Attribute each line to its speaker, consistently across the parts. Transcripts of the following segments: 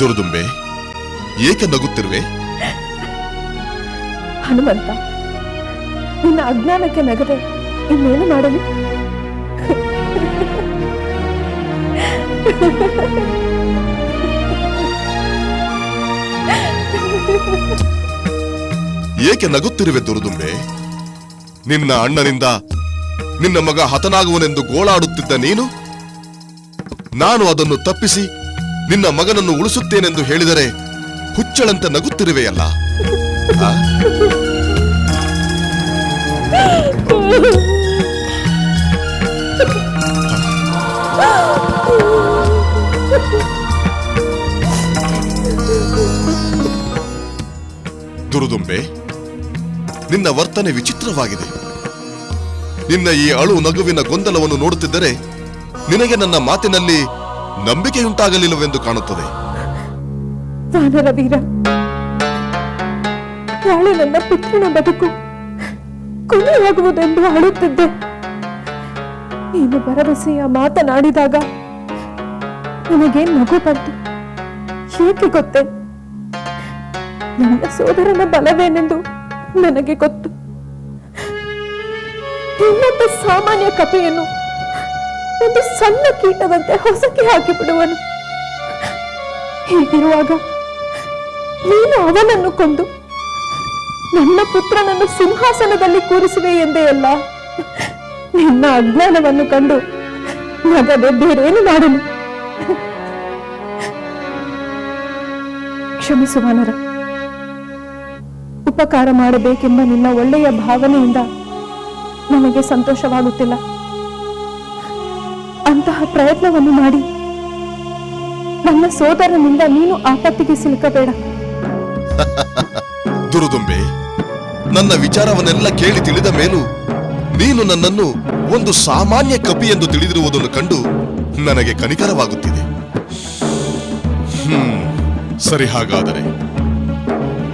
Speaker 1: ದುರ್ದುಂಬೆ ಏಕೆ ನಗುತ್ತಿರುವೆ?
Speaker 2: ಹನುಮಂತ ನಿನ್ನ ಅಜ್ಞಾನಕ್ಕೆ ನಗದೆ ಇನ್ನೇನು ಮಾಡಲಿ?
Speaker 1: ಏಕೆ ನಗುತ್ತಿರುವೆ ದುರ್ದುಂಬೆ? ನಿನ್ನ ಅಣ್ಣನಿಂದ ನಿನ್ನ ಮಗ ಹತನಾಗುವನೆಂದು ಗೋಳಾಡುತ್ತಿದ್ದ ನೀನು? ನಾನು ಅದನ್ನು ತಪ್ಪಿಸಿ ನಿನ್ನ ಮಗನನ್ನು ಉಳಿಸುತ್ತೇನೆಂದು ಹೇಳಿದರೆ ಹುಚ್ಚಳಂತ ನಗುತ್ತಿರುವೆಯಲ್ಲ? ದುರುದುಂಬೆ, ನಿನ್ನ ವರ್ತನೆ ವಿಚಿತ್ರವಾಗಿದೆ ನಿನ್ನ ಈ ಅಳು ನಗುವಿನ ಗೊಂದಲವನ್ನು ನೋಡುತ್ತಿದ್ದರೆ ನಿನಗೆ ನನ್ನ ಮಾತಿನಲ್ಲಿ ನಂಬಿಕೆಯುಂಟಾಗಲಿಲ್ಲವೆಂದು ಕಾಣುತ್ತದೆ.
Speaker 2: ಪುತ್ರನ ಬದುಕು ಕೊನೆಯಾಗುವುದೆಂದು ಅಳುತ್ತಿದ್ದೆ ನೀನು ಭರವಸೆಯ ಮಾತನಾಡಿದಾಗ ನನಗೆ ನಗು ಬಂತು. ಏಕೆ ಗೊತ್ತೇ? ನನ್ನ ಸೋದರನ ಬಲವೇನೆಂದು ನನಗೆ ಗೊತ್ತು. ಸಾಮಾನ್ಯ ಕಪಿಯನ್ನು ಒಂದು ಸಣ್ಣ ಕೀಟದಂತೆ ಹೊಸಕಿ ಹಾಕಿಬಿಡುವನು. ಹೀಗಿರುವಾಗ ನೀನು ಅವನನ್ನು ಕೊಂದು ನನ್ನ ಪುತ್ರನನ್ನು ಸಿಂಹಾಸನದಲ್ಲಿ ಕೂರಿಸುವೆ ಎಂದೇ ಅಲ್ಲ, ನಿನ್ನ ಅಜ್ಞಾನವನ್ನು ಕಂಡು ಮಗದೆ ಬೇರೇನು ಮಾಡಲು ಕ್ಷಮಿಸು ಉಪಕಾರ ಮಾಡಬೇಕೆಂಬ ನಿನ್ನ ಒಳ್ಳೆಯ ಭಾವನೆಯಿಂದ ನನಗೆ ಸಂತೋಷವಾಗುತ್ತಿಲ್ಲ. ಅಂತಹ ಪ್ರಯತ್ನವನ್ನು ಮಾಡಿ. ನನ್ನ ಸೋದರನಿಂದ ನೀನು ಆಪತ್ತಿಗೆ ಸಿಲುಕಬೇಡ.
Speaker 1: ದುರುದುಂಬೆ, ನನ್ನ ವಿಚಾರವನ್ನೆಲ್ಲ ಕೇಳಿ ತಿಳಿದ ಮೇಲೂ ನೀನು ನನ್ನನ್ನು ಒಂದು ಸಾಮಾನ್ಯ ಕಪಿ ಎಂದು ತಿಳಿದಿರುವುದನ್ನು ಕಂಡು ನನಗೆ ಕನಿಕರವಾಗುತ್ತಿದೆ. ಹ್ಮ್, ಸರಿ ಹಾಗಾದರೆ.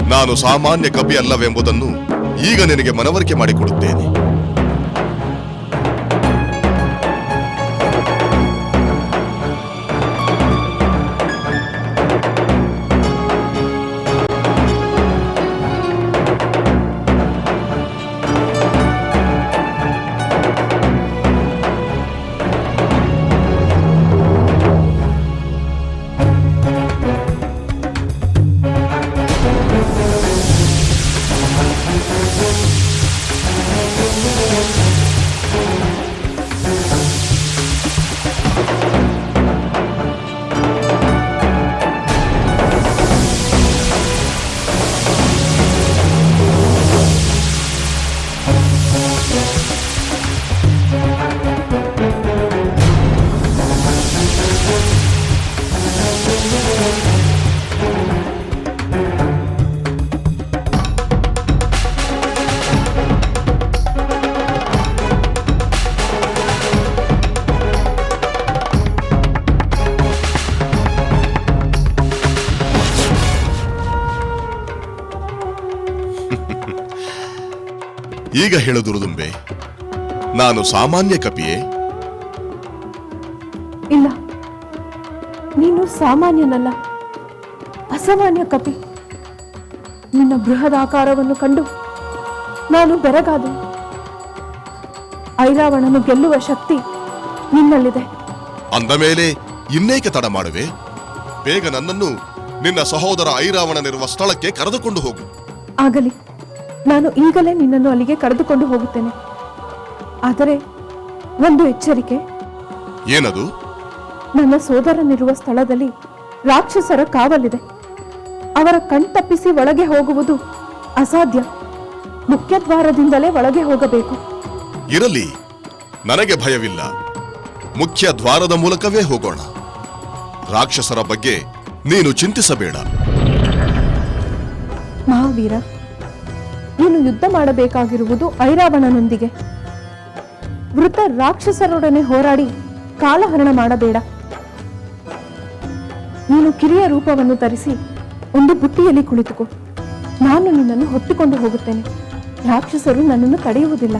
Speaker 1: ನಾನು ಸಾಮಾನ್ಯ ಕಪಿ ಅಲ್ಲವೆಂಬುದನ್ನು ಈಗ ನಿನಗೆ ಮನವರಿಕೆ ಮಾಡಿಕೊಡುತ್ತೇನೆ. ಈಗ ಹೇಳು ದುಂಬೆ ನಾನು ಸಾಮಾನ್ಯ ಕಪಿಯೇ?
Speaker 2: ಇಲ್ಲ. ನೀನು ಸಾಮಾನ್ಯನಲ್ಲ. ಅಸಾಮಾನ್ಯ ಕಪಿ. ನಿನ್ನ ಬೃಹದಾಕಾರವನ್ನು ಕಂಡು ನಾನು ಬೆರಗಾದೆ. ಐರಾವಣನು ಗೆಲ್ಲುವ ಶಕ್ತಿ ನಿನ್ನಲ್ಲಿದೆ.
Speaker 1: ಅಂದ ಮೇಲೆ ಇನ್ನೇಕೆ ತಡ ಮಾಡುವೆ? ಬೇಗ ನನ್ನನ್ನು ನಿನ್ನ ಸಹೋದರ ಐರಾವಣನಿರುವ ಸ್ಥಳಕ್ಕೆ ಕರೆದುಕೊಂಡು ಹೋಗು.
Speaker 2: ಆಗಲಿ. ನಾನು ಈಗಲೇ ನಿನ್ನನ್ನು ಅಲ್ಲಿಗೆ ಕರೆದುಕೊಂಡು ಹೋಗುತ್ತೇನೆ. ಆದರೆ ಒಂದು ಎಚ್ಚರಿಕೆ.
Speaker 1: ಏನದು?
Speaker 2: ನನ್ನ ಸೋದರನಿರುವ ಸ್ಥಳದಲ್ಲಿ ರಾಕ್ಷಸರ ಕಾವಲಿದೆ. ಅವರ ಕಣ್ತಪ್ಪಿಸಿ ಒಳಗೆ ಹೋಗುವುದು ಅಸಾಧ್ಯ. ಮುಖ್ಯದ್ವಾರದಿಂದಲೇ ಒಳಗೆ ಹೋಗಬೇಕು.
Speaker 1: ಇರಲಿ. ನನಗೆ ಭಯವಿಲ್ಲ. ಮುಖ್ಯ ದ್ವಾರದ ಮೂಲಕವೇ ಹೋಗೋಣ. ರಾಕ್ಷಸರ ಬಗ್ಗೆ ನೀನು ಚಿಂತಿಸಬೇಡ.
Speaker 2: ಮಹಾವೀರ ನೀನು ಯುದ್ಧ ಮಾಡಬೇಕಾಗಿರುವುದು ಐರಾವಣನೊಂದಿಗೆ. ವೃತ ರಾಕ್ಷಸರೊಡನೆ ಹೋರಾಡಿ ಕಾಲಹರಣ ಮಾಡಬೇಡ. ನೀನು ಕಿರಿಯ ರೂಪವನ್ನು ತರಿಸಿ ಒಂದು ಬುಟ್ಟಿಯಲ್ಲಿ ಕುಳಿತುಕೋ. ನಾನು ನಿನ್ನನ್ನು ಹೊತ್ತುಕೊಂಡು ಹೋಗುತ್ತೇನೆ. ರಾಕ್ಷಸರು ನನ್ನನ್ನು ತಡೆಯುವುದಿಲ್ಲ.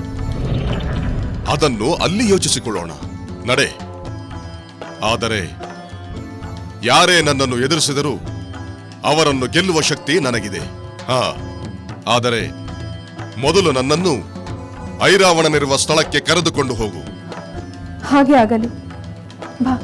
Speaker 1: ಅದನ್ನು ಅಲ್ಲಿ ಯೋಚಿಸಿಕೊಳ್ಳೋಣ. ನಡೆ. ಆದರೆ ಯಾರೇ ನನ್ನನ್ನು ಎದುರಿಸಿದರೂ ಅವರನ್ನು ಗೆಲ್ಲುವ ಶಕ್ತಿ ನನಗಿದೆ. ಹಾ. ಆದರೆ ಮೊದಲು ನನ್ನನ್ನು ಐರಾವಣನಿರುವ ಸ್ಥಳಕ್ಕೆ ಕರೆದುಕೊಂಡು ಹೋಗು.
Speaker 2: ಹಾಗೆ ಆಗಲಿ. ಬಾ.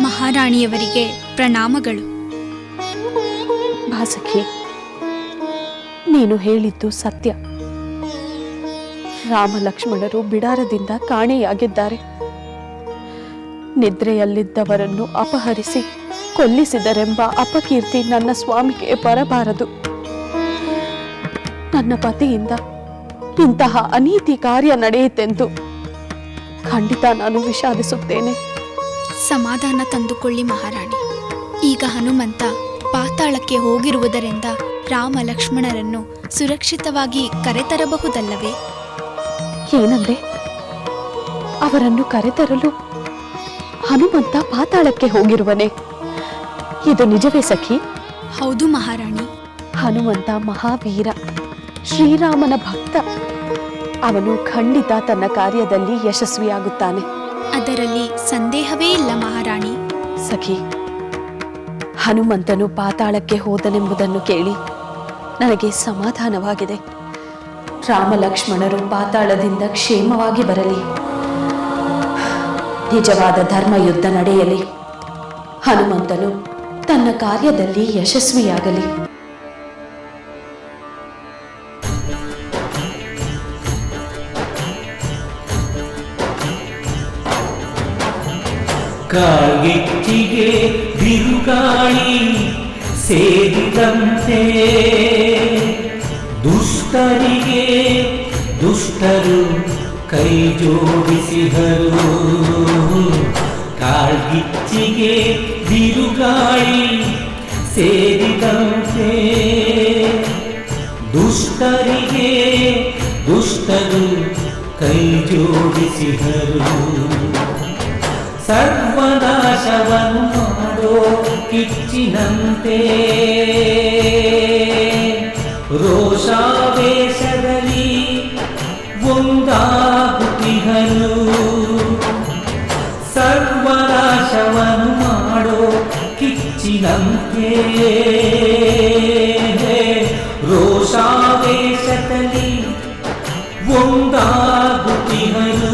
Speaker 3: ಮಹಾರಾಣಿಯವರಿಗೆ ಪ್ರಣಾಮಗಳು.
Speaker 4: ಸಖಿ. ನೀನು ಹೇಳಿದ್ದು ಸತ್ಯ. ರಾಮ ಲಕ್ಷ್ಮಣರು ಬಿಡಾರದಿಂದ ಕಾಣೆಯಾಗಿದ್ದಾರೆ. ನಿದ್ರೆಯಲ್ಲಿದ್ದವರನ್ನು ಅಪಹರಿಸಿ ಕೊಲ್ಲಿಸಿದರೆಂಬ ಅಪಕೀರ್ತಿ ನನ್ನ ಸ್ವಾಮಿಗೆ ಬರಬಾರದು. ನನ್ನ ಪತಿಯಿಂದ ಇಂತಹ ಅನೀತಿ ಕಾರ್ಯ ನಡೆಯಿತೆಂದು ಖಂಡಿತ ನಾನು ವಿಷಾದಿಸುತ್ತೇನೆ.
Speaker 3: ಸಮಾಧಾನ ತಂದುಕೊಳ್ಳಿ ಮಹಾರಾಣಿ. ಈಗ ಹನುಮಂತ ಪಾತಾಳಕ್ಕೆ ಹೋಗಿರುವುದರಿಂದ ರಾಮ ಲಕ್ಷ್ಮಣರನ್ನು ಸುರಕ್ಷಿತವಾಗಿ ಕರೆತರಬಹುದಲ್ಲವೇ?
Speaker 4: ಏನಂದೆ ಅವರನ್ನು ಕರೆತರಲು ಹನುಮಂತ ಪಾತಾಳಕ್ಕೆ ಹೋಗಿರುವನೆ. ಇದು ನಿಜವೇ ಸಖಿ?
Speaker 3: ಹೌದು ಮಹಾರಾಣಿ.
Speaker 4: ಹನುಮಂತ ಮಹಾವೀರ ಶ್ರೀರಾಮನ ಭಕ್ತ. ಅವನು ಖಂಡಿತ ತನ್ನ ಕಾರ್ಯದಲ್ಲಿ ಯಶಸ್ವಿಯಾಗುತ್ತಾನೆ.
Speaker 3: ಅದರಲ್ಲಿ ಸಂದೇಹವೇ ಇಲ್ಲ ಮಹಾರಾಣಿ.
Speaker 4: ಸಖಿ ಹನುಮಂತನು ಪಾತಾಳಕ್ಕೆ ಹೋದನೆಂಬುದನ್ನು ಕೇಳಿ ನನಗೆ ಸಮಾಧಾನವಾಗಿದೆ. ರಾಮ ಲಕ್ಷ್ಮಣರು ಪಾತಾಳದಿಂದ ಕ್ಷೇಮವಾಗಿ ಬರಲಿ. ನಿಜವಾದ ಧರ್ಮ ಯುದ್ಧ ನಡೆಯಲಿ. ಹನುಮಂತನು ತನ್ನ ಕಾರ್ಯದಲ್ಲಿ ಯಶಸ್ವಿಯಾಗಲಿ.
Speaker 5: ಕಾಗೆಚ್ಚಿಗೆ ಬಿರುಗಾಳಿ ಸೇರಿದಂತೆ ದುಷ್ಟರಿಗೆ ದುಷ್ಟರು ಕೈ ಜೋಡಿಸಿದರು. ಕಾಳ್ಗಿಚ್ಚಿಗೆ ಬಿರುಗಾಳಿ ಸೇರಿದಂತೆ ದುಷ್ಟರಿಗೆ ದುಷ್ಟರು ಕೈ ಜೋಡಿಸಿದರು. ಸರ್ವನಾಶವನ್ನು ಮಾಡೋ ಕಿಚ್ಚಿನಂತೆ ರೋಷಾವೇಶದಲ್ಲಿ ಒಂದಾಗುತ್ತಿಹನು ಸರ್ವನಾಶವನ್ನು ಮಾಡೋ ಕಿಚ್ಚಿನಂತೆ ರೋಷಾವೇಶದಲ್ಲಿ ಒಂದಾಗುತ್ತಿಹನು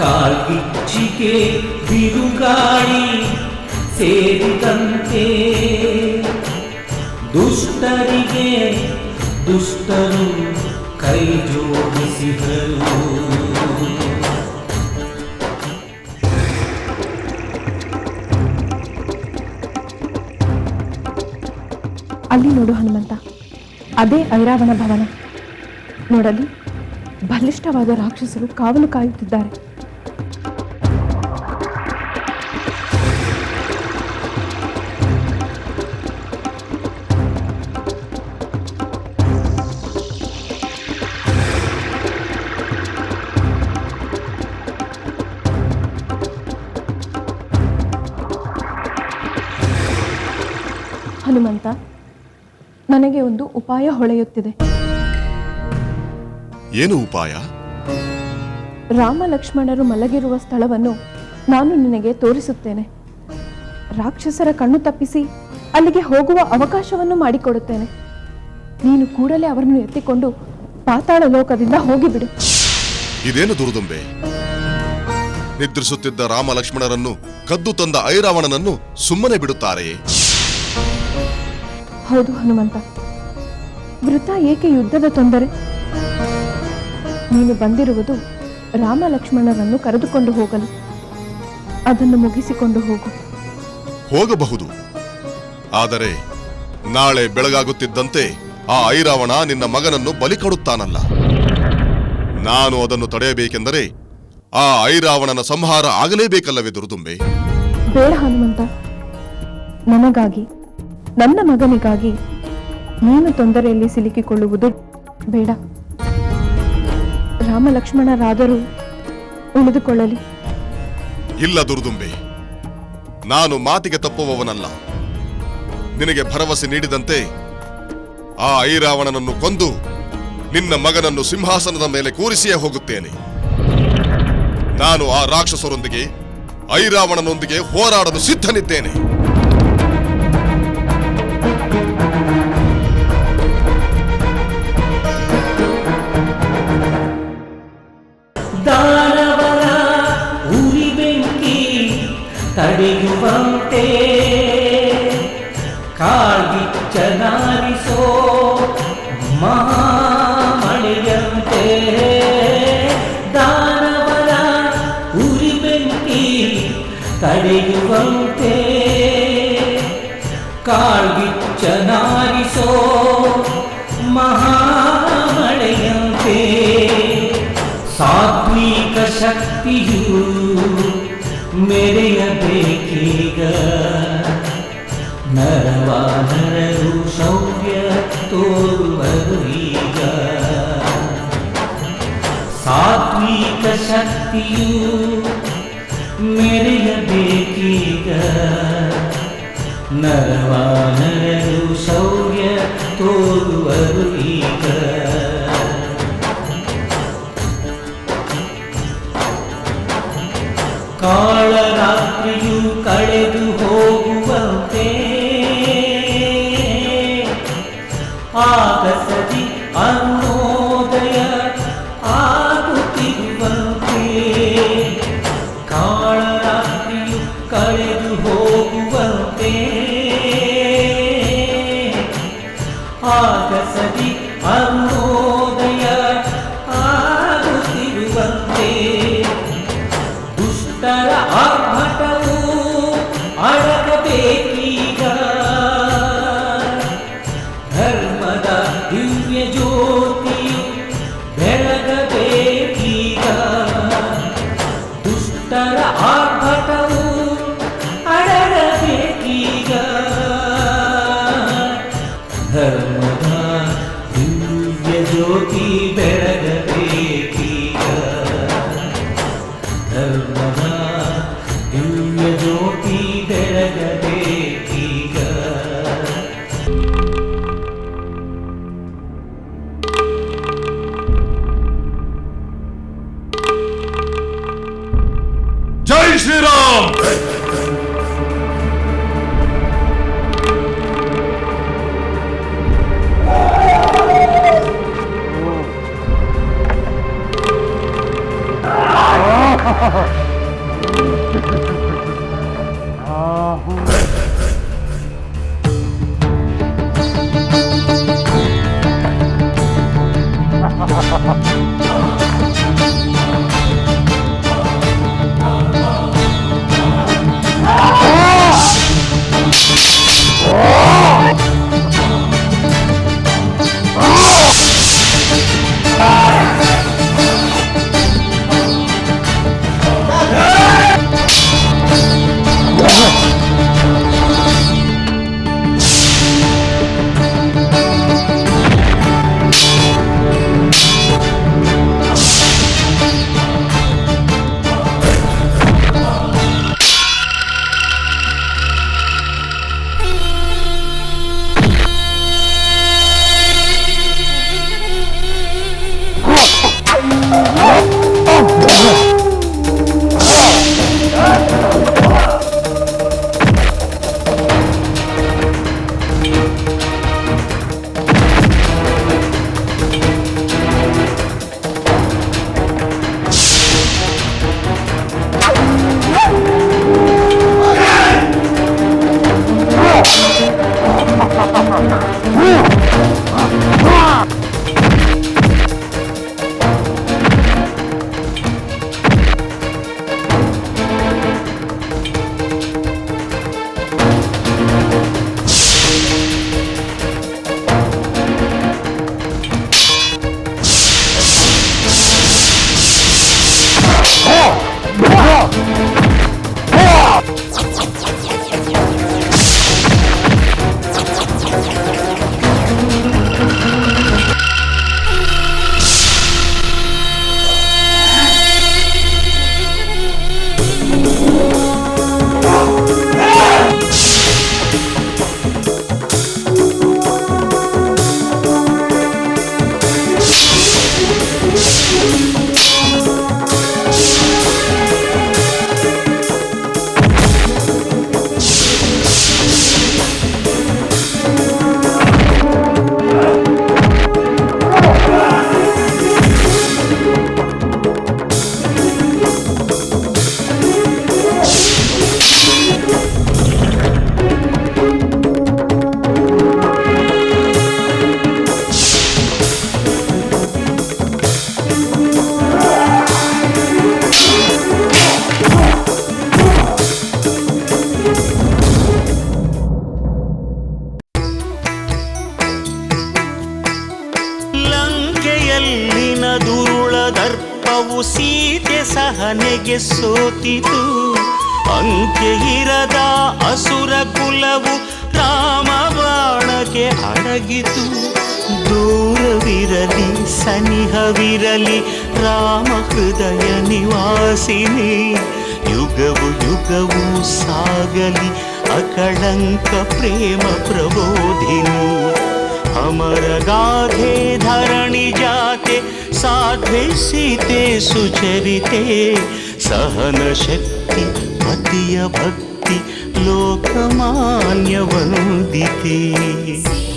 Speaker 5: ಕಾಲ್ಗಿಚ್ಚಿಗೆ ಬಿರುಗಾಳಿ ಸೇರಿದಂತೆ ದುಷ್ಟರಿಗೆ ದುಷ್ಟರು ಕೈ ಜೋಡಿಸಿದರು.
Speaker 2: ಅಲ್ಲಿ ನೋಡು ಹನುಮಂತ. ಅದೇ ಐರಾವಣ ಭವನ. ನೋಡಲಿ ಬಲಿಷ್ಠವಾದ ರಾಕ್ಷಸರು ಕಾವಲು ಕಾಯುತ್ತಿದ್ದಾರೆ. ನನಗೆ ಒಂದು ಉಪಾಯ ಹೊಳೆಯುತ್ತಿದೆ.
Speaker 1: ಏನು ಉಪಾಯ?
Speaker 2: ರಾಮ ಲಕ್ಷ್ಮಣರು ಮಲಗಿರುವ ಸ್ಥಳವನ್ನು ನಾನು ನಿನಗೆ ತೋರಿಸುತ್ತೇನೆ. ರಾಕ್ಷಸರ ಕಣ್ಣು ತಪ್ಪಿಸಿ ಅಲ್ಲಿಗೆ ಹೋಗುವ ಅವಕಾಶವನ್ನು ಮಾಡಿಕೊಡುತ್ತೇನೆ. ನೀನು ಕೂಡಲೇ ಅವರನ್ನು ಎತ್ತಿಕೊಂಡು ಪಾತಾಳ ಲೋಕದಿಂದ ಹೋಗಿಬಿಡು.
Speaker 1: ಇದೇನು ದುರ್ದುಂಬೆ? ನಿದ್ರಿಸುತ್ತಿದ್ದ ರಾಮ ಲಕ್ಷ್ಮಣರನ್ನು ಕದ್ದು ತಂದ ಐರಾವಣನನ್ನು ಸುಮ್ಮನೆ ಬಿಡುತ್ತಾರೆಯೇ?
Speaker 2: ಹೌದು ಹನುಮಂತ. ವೃತ ಏಕೆ ಯುದ್ಧದ ತೊಂದರೆ? ನೀನು ಬಂದಿರುವುದು ರಾಮ ಲಕ್ಷ್ಮಣರನ್ನು ಕರೆದುಕೊಂಡು ಹೋಗಲು. ಅದನ್ನು ಮುಗಿಸಿಕೊಂಡು ಹೋಗು.
Speaker 1: ಹೋಗಬಹುದು. ಆದರೆ ನಾಳೆ ಬೆಳಗಾಗುತ್ತಿದ್ದಂತೆ ಆ ಐರಾವಣ ನಿನ್ನ ಮಗನನ್ನು ಬಲಿ ಕೊಡುತ್ತಾನಲ್ಲ. ನಾನು ಅದನ್ನು ತಡೆಯಬೇಕೆಂದರೆ ಆ ಐರಾವಣನ ಸಂಹಾರ ಆಗಲೇಬೇಕಲ್ಲವೇ ದುರ್ದುಂಬೆ?
Speaker 2: ಬೇಡ ಹನುಮಂತ. ನನಗಾಗಿ ನನ್ನ ಮಗನಿಗಾಗಿ ನೀನು ತೊಂದರೆಯಲ್ಲಿ ಸಿಲುಕಿಕೊಳ್ಳುವುದು ಬೇಡ. ರಾಮ ಲಕ್ಷ್ಮಣರಾದರೂ ಉಳಿದುಕೊಳ್ಳಲಿ.
Speaker 1: ಇಲ್ಲ ದುರ್ದುಂಬೆ, ನಾನು ಮಾತಿಗೆ ತಪ್ಪುವವನಲ್ಲ. ನಿನಗೆ ಭರವಸೆ ನೀಡಿದಂತೆ ಆ ಐರಾವಣನನ್ನು ಕೊಂದು ನಿನ್ನ ಮಗನನ್ನು ಸಿಂಹಾಸನದ ಮೇಲೆ ಕೂರಿಸಿಯೇ ಹೋಗುತ್ತೇನೆ. ನಾನು ಆ ರಾಕ್ಷಸರೊಂದಿಗೆ, ಐರಾವಣನೊಂದಿಗೆ ಹೋರಾಡಲು ಸಿದ್ಧನಿದ್ದೇನೆ.
Speaker 5: ದಾನವರ ಉರಿ ಬೆಂಕಿ ತಡೆಯುವಂತೆ ಕಾಳ್ಗಿಚ್ಚನಾರಿಸೋ ಮಹಾಮಳೆಯಂತೆ ಶಕ್ತಿಯು ಮೆರೆಯಬೇಕೀಗ ನರವಾನರರು ಶೌರ್ಯ ತೋರುವರು ಈಗ ಸಾತ್ವಿಕ ಶಕ್ತಿಯು ಮೆರೆಯಬೇಕೀಗ ನರವಾನರರು ಶೌರ್ಯ ತೋರುವರು ಈಗ ಕಾಳರಾತ್ರಿಯು ಕಳೆದು ಹೋಗುವಂತೆ. ಆಗಸದಿ ಅರುಣೋದಯ
Speaker 6: ಇರದ ಅಸುರ ಕುಲವು ರಾಮ ಬಾಣಕ್ಕೆ ಅಡಗಿತು. ದೂರವಿರಲಿ, ಸನಿಹವಿರಲಿ, ರಾಮ ಹೃದಯ ನಿವಾಸಿನಿ. ಯುಗವು ಯುಗವು ಸಾಗಲಿ, ಅಕಳಂಕ ಪ್ರೇಮ ಪ್ರಬೋಧಿನಿ. अमर गाधे धरणि जाते साधे सीते सुचरिते सहन शक्ति अतिय भक्ति दिते